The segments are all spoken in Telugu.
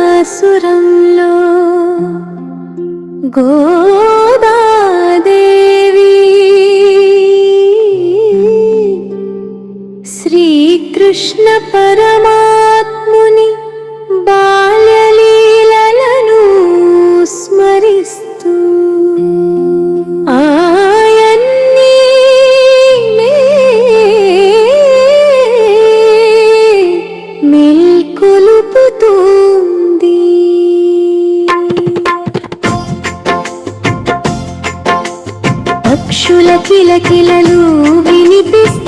ఆసురంలో గోదాదేవి శ్రీకృష్ణ పరమాత్ముని పక్షుల కిలకిలలు వినిపిస్తున్నాయి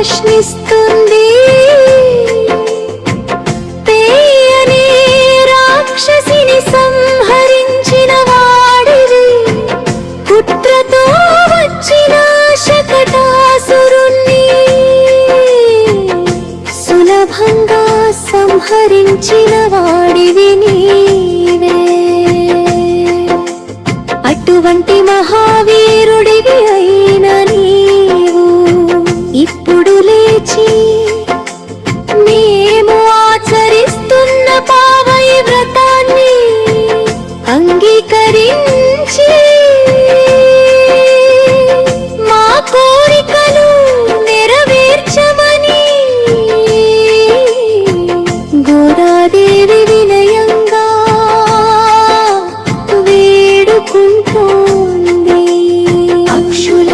ప్రశ్నిస్తుంది. రాక్షసిని సంహరించిన వాడివి పుత్రతో వచ్చిన శకటాసురుణ్ణి సులభంగా సంహరించిన వాడివి నీవే. ధరించి మా కోరికలు గోదాదేవి వినయంగా వేడుకుంటోంది. పక్షుల